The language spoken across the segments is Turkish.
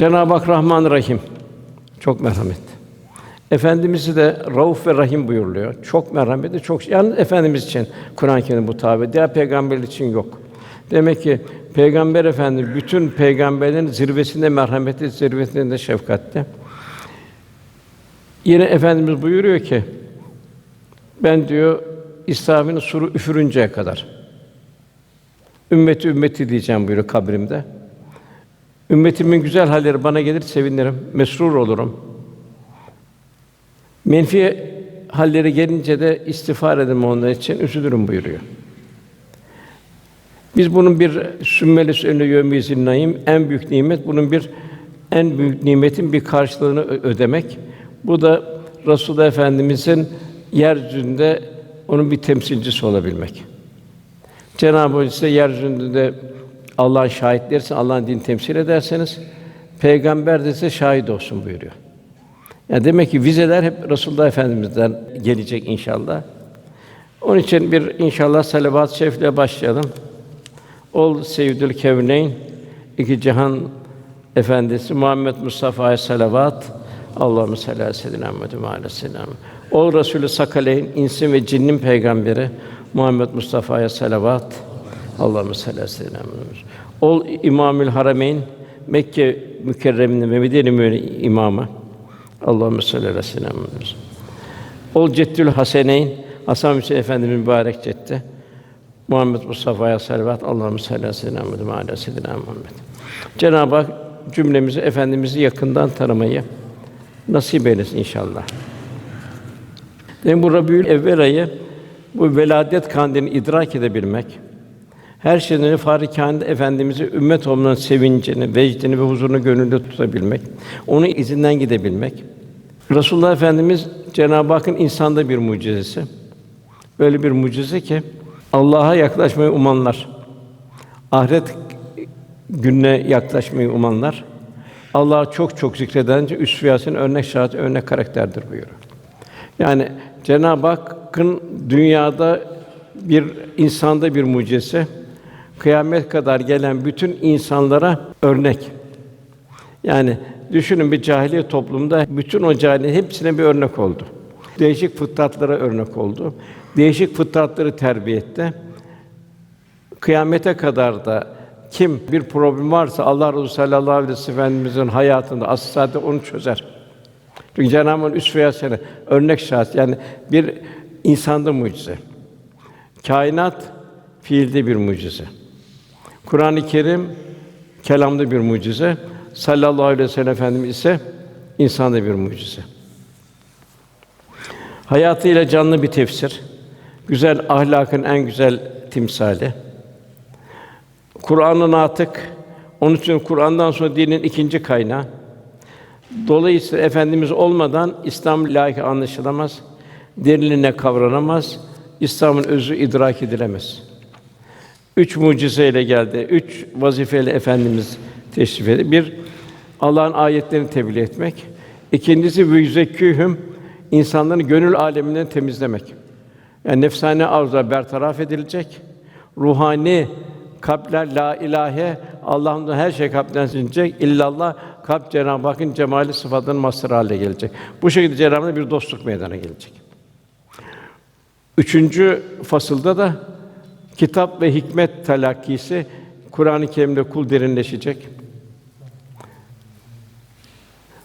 Cenab-ı Hak Rahman Rahim. Çok merhametli. Efendimizi de Rauf ve Rahim buyuruluyor. Çok merhametli, çok yalnız Efendimiz için Kur'an-ı Kerim bu tabi. Diğer peygamberler için yok. Demek ki Peygamber Efendimiz bütün peygamberlerin zirvesinde merhametli, zirvesinde şefkatli. Yine Efendimiz buyuruyor ki ben diyor İslam'ın suru üfürünceye kadar ümmeti ümmeti diyeceğim buyuruyor kabrimde. Ümmetimin güzel halleri bana gelir sevinirim, mesrur olurum. Menfi halleri gelince de istiğfar ederim onlar için üzülürüm buyuruyor. Biz bunun bir sümmeli önüne yömizin naim en büyük nimet bunun bir en büyük nimetin bir karşılığını ödemek. Bu da Resulullah Efendimizin yeryüzünde onun bir temsilcisi olabilmek. Cenab-ı Hak size yeryüzünde de Allah'ın şahitlerisin, Allah'ın din temsil ederseniz peygamber de size şahit olsun buyuruyor. Yani demek ki vizeler hep Resulullah Efendimiz'den gelecek inşallah. Onun için bir inşallah salavat-ı şerifle başlayalım. Ol Seyyidül Kevneyn, iki cihan efendisi Muhammed Mustafa'ya salavat. Allahümme salli ala seyyidina Muhammed Muhammed. Ol Resulü Sakaleyn, insin ve cinnin peygamberi Muhammed Mustafa'ya salavat. Allahümme ala seyyidina Muhammed. Ol İmamül Harameyn, Mekke mükerremenin ve Medine Münevvere imamı. Allahümme ala seyyidina Muhammed. Ol Ceddül Haseneyn, Hasan Hüseyin Efendimiz mübarek ceddi. Muhammed Mustafa'ya salavat. Allahümme ala seyyidina Muhammed ve ala seyyidina Muhammed. Cenab-ı Hak cümlemizi efendimizi yakından tanımayı nasip eylesin inşallah. Demek bu Rabiül Evvel ayı bu veladet kandilini idrak edebilmek, her şeyden önce Fâr-ı Kâinat Efendimizi ümmet olmanın sevincini, vecdini ve huzurunu gönülde tutabilmek, onun izinden gidebilmek. Resulullah Efendimiz Cenab-ı Hakk'ın insanda bir mucizesi. Böyle bir mucize ki Allah'a yaklaşmayı umanlar, ahiret gününe yaklaşmayı umanlar, Allah'ı çok çok zikredence üsve-i örnek şahit, örnek karakterdir buyuruyor. Yani Cenab-ı Hakk'ın dünyada bir insanda bir mucizesi, kıyamet kadar gelen bütün insanlara örnek. Yani düşünün bir cahiliye toplumda bütün o cahiliye hepsine bir örnek oldu. Değişik fıtratlara örnek oldu. Değişik fıtratları terbiye etti. Kıyamete kadar da kim bir problem varsa Allah Resulü sallallahu aleyhi ve sellem Efendimizin hayatında asıl onu çözer. Çünkü Cenab-ı Hak üsve-i hasene, örnek şahs yani bir insanda mucize. Kainat fiilde bir mucize. Kur'an-ı Kerim kelamda bir mucize. Sallallahu aleyhi ve sellem Efendimiz ise insanda bir mucize. Hayatıyla canlı bir tefsir. Güzel ahlakın en güzel timsali. Kur'an'ın atık. Onun için Kur'an'dan sonra dinin ikinci kaynağı. Dolayısıyla efendimiz olmadan İslam layık anlaşılamaz. Derinliğine kavranamaz. İslam'ın özü idrak edilemez. Üç mucizeyle geldi. Üç vazifeyle efendimiz teşrif etti. Bir Allah'ın ayetlerini tebliğ etmek. İkincisi ve yüzekkühüm insanların gönül aleminden temizlemek. Yani nefsane arzular bertaraf edilecek. Ruhani kalpler la ilahe Allah'ın her şey kalpten silinecek. İllallah kalp Cenab-ı Hakk'ın cemali sıfatının mazhar haline gelecek. Bu şekilde Cenab-ı bir dostluk meydana gelecek. Üçüncü fasılda da kitap ve hikmet talakkisi Kur'an-ı Kerim'de kul derinleşecek.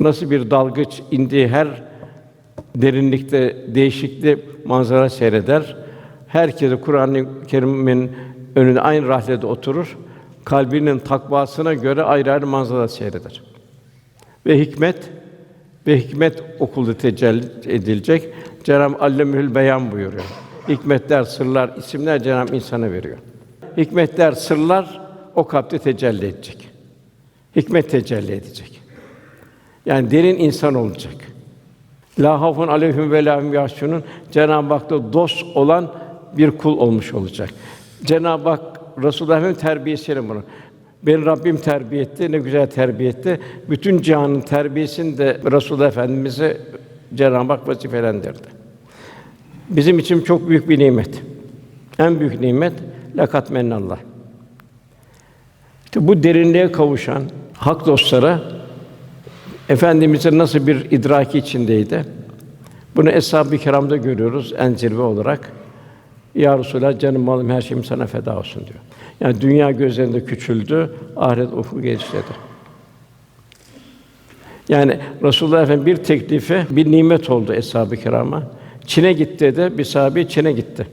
Nasıl bir dalgıç indiği her derinlikte değişikli manzara seyreder. Herkese Kur'an-ı Kerim'in önünde aynı rahlede oturur. Kalbinin takvasına göre ayrı ayrı manzara seyreder. Ve hikmet ve hikmet okulda tecelli edilecek. Cenab-ı Allemül Beyan buyuruyor. Hikmetler, sırlar, isimler Cenab-ı insana veriyor. Hikmetler, sırlar o kalpte tecelli edecek. Hikmet tecelli edecek. Yani derin insan olacak. La hafun aleyhim ve la hum yahzunun Cenab-ı Hak'ta dost olan bir kul olmuş olacak. Cenab-ı Hak Resulullah Efendimiz terbiyesiyle bunu. Beni Rabbim terbiye etti, ne güzel terbiye etti. Bütün cihanın terbiyesini de Resulullah Efendimize Cenab-ı Hak vazifelendirdi. Bizim için çok büyük bir nimet. En büyük nimet lakat mennallah. İşte bu derinliğe kavuşan hak dostlara Efendimizin nasıl bir idraki içindeydi? Bunu Eshab-ı Kiram'da görüyoruz en zirve olarak. Ya Resulallah canım malım her şeyim sana feda olsun diyor. Yani dünya gözlerinde küçüldü, ahiret ufku genişledi. Yani Resulullah Efendimiz bir teklifi bir nimet oldu eshab-ı kirama. Çin'e gitti dedi, bir sahabe Çin'e gitti.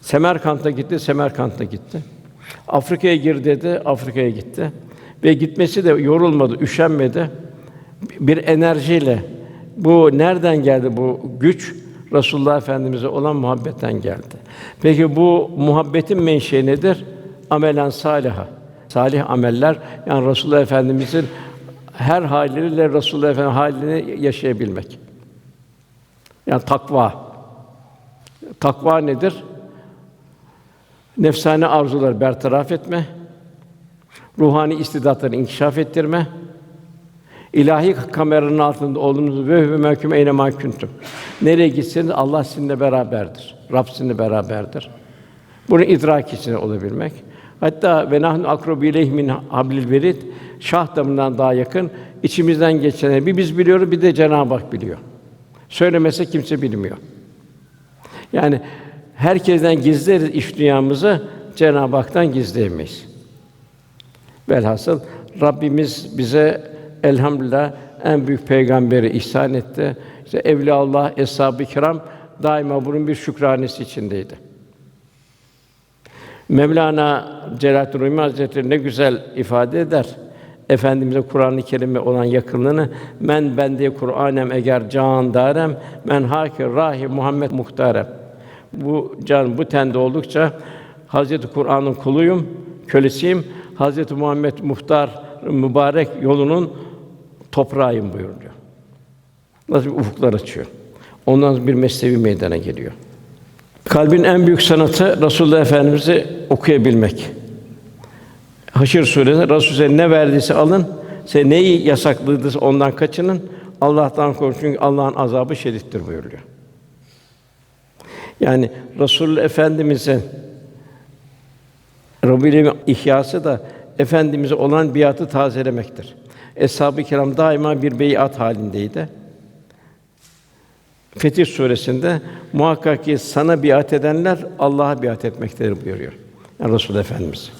Semerkant'a gitti, Semerkant'a gitti. Afrika'ya gir dedi, Afrika'ya gitti. Ve gitmesi de yorulmadı, üşenmedi. Bir enerjiyle bu nereden geldi bu güç? Resulullah Efendimize olan muhabbetten geldi. Peki bu muhabbetin menşei nedir? Amelen saliha. Salih ameller yani Resulullah Efendimizin her haliyle Resulullah Efendimiz halini yaşayabilmek. Yani takva. Takva nedir? Nefsani arzuları bertaraf etme, ruhani istidatları inkişaf ettirme, ilahi kameranın altında olduğunuz ve ve mehkum eyne ma kuntum. Nereye gitseniz Allah sizinle beraberdir. Rab sizinle beraberdir. Bunu idrak içinde olabilmek. Hatta ve nahnu akrobu ileyhi min hablil verid şah damından daha yakın içimizden geçeni bir biz biliyoruz bir de Cenab-ı Hak biliyor. Söylemese kimse bilmiyor. Yani herkesten gizleriz iş dünyamızı Cenab-ı Hak'tan gizleyemeyiz. Velhasıl Rabbimiz bize elhamdülillah en büyük peygamberi ihsan etti. İşte evliya Allah, eshab-ı kiram daima bunun bir şükranesi içindeydi. Mevlana Celaleddin Rumi Hazretleri ne güzel ifade eder. Efendimize Kur'an-ı Kerim'e olan yakınlığını men bende Kur'anem eğer can darem men hakir rahi Muhammed muhtarem. Bu can bu tende oldukça Hazreti Kur'an'ın kuluyum, kölesiyim. Hazreti Muhammed muhtar mübarek yolunun toprağıyım buyuruyor. Nasıl bir ufuklar açıyor. Ondan bir mesnevi meydana geliyor. Kalbin en büyük sanatı Resulullah Efendimizi okuyabilmek. Haşr suresinde Resul size ne verdiyse alın, size neyi yasakladıysa ondan kaçının. Allah'tan korkun çünkü Allah'ın azabı şedittir buyuruyor. Yani Resul Efendimiz'in Rabbül ihyası da efendimize olan biatı tazelemektir. Eshab-ı kiram daima bir beyat halindeydi. Fetih suresinde muhakkak ki sana biat edenler Allah'a biat etmektedir buyuruyor. Yani Resul Efendimiz.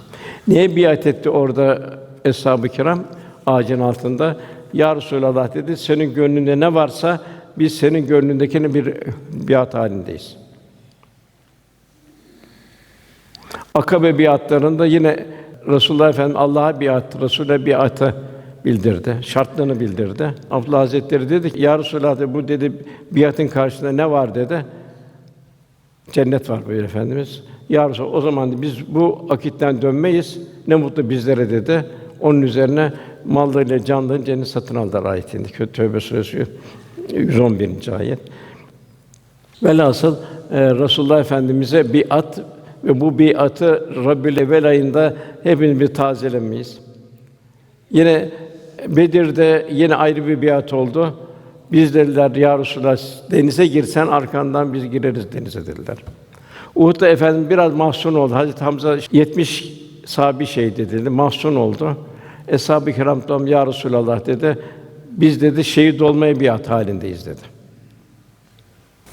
Niye biat etti orada eshab-ı kiram ağacın altında? Ya Resulallah dedi, senin gönlünde ne varsa biz senin gönlündekini bir biat halindeyiz. Akabe biatlarında yine Resulullah Efendimiz Allah'a biat, Resul'e biatı bildirdi. Şartlarını bildirdi. Abdullah Hazretleri dedi ki, Ya Resulallah dedi, bu dedi biatın karşısında ne var dedi. Cennet var buyur efendimiz. Ya Resulallah, o zaman biz bu akitten dönmeyiz. Ne mutlu bizlere dedi. Onun üzerine mallarıyla canlarını cennet satın aldılar ayetinde. Tövbe suresi 111. ayet. Velhasıl e, Resulullah Efendimize biat ve bu biatı Rabbül Evvel ayında hepimiz bir tazelemeyiz. Yine Bedir'de yine ayrı bir biat oldu. Biz dediler ya Resulallah denize girsen arkandan biz gireriz denize dediler. Uhud'da efendim biraz mahzun oldu. Hazreti Hamza 70 sahabi şey dedi. Mahzun oldu. Eshab-ı Kiram ya Resulallah dedi. Biz dedi şehit olmaya biat halindeyiz dedi.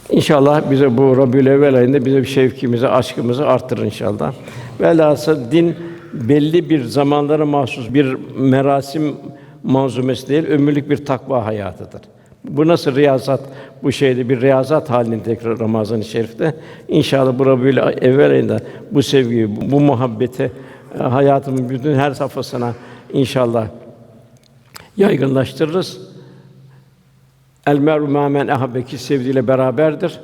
İnşallah bize bu Rabiül ayında bize bir şevkimizi, aşkımızı arttırır inşallah. Velhasıl din belli bir zamanlara mahsus bir merasim manzumesi değil, ömürlük bir takva hayatıdır. Bu nasıl riyazat bu şeyde bir riyazat halinde tekrar Ramazan-ı Şerif'te inşallah bu Rabiül evvel ayında bu sevgiyi, bu, bu muhabbeti e, hayatımın bütün her safhasına inşallah yaygınlaştırırız. El meru men ahabbeki sevdiğiyle beraberdir.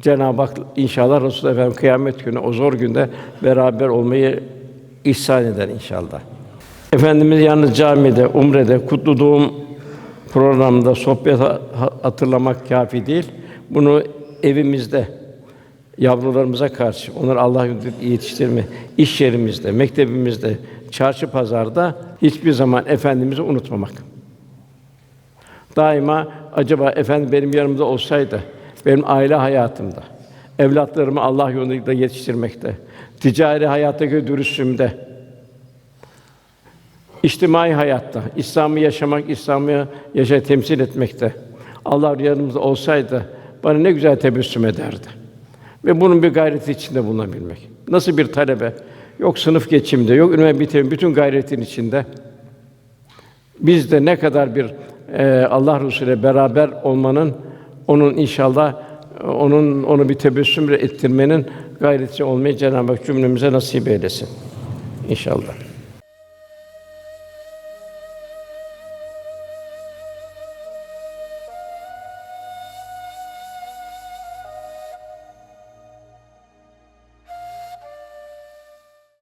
Cenab-ı Hak inşallah Resul Efendimiz kıyamet günü o zor günde beraber olmayı ihsan eder inşallah. Efendimiz yalnız camide, umrede, kutlu doğum programında sohbet hatırlamak kafi değil. Bunu evimizde yavrularımıza karşı onları Allah yolunda yetiştirme, iş yerimizde, mektebimizde, çarşı pazarda hiçbir zaman efendimizi unutmamak. Daima acaba efendim benim yanımda olsaydı, benim aile hayatımda, evlatlarımı Allah yolunda yetiştirmekte, ticari hayattaki dürüstlüğümde, içtimai hayatta, İslam'ı yaşamak, İslam'ı yaşa temsil etmekte. Allah yanımızda olsaydı bana ne güzel tebessüm ederdi. Ve bunun bir gayreti içinde bulunabilmek. Nasıl bir talebe? Yok sınıf geçimde, yok üniversite bitirme, bütün gayretin içinde. Biz de ne kadar bir eee, Allah Resulü ile beraber olmanın, onun inşallah e, onun onu bir tebessümle ettirmenin gayretçi olmayı Cenab-ı Hak cümlemize nasip eylesin. İnşallah.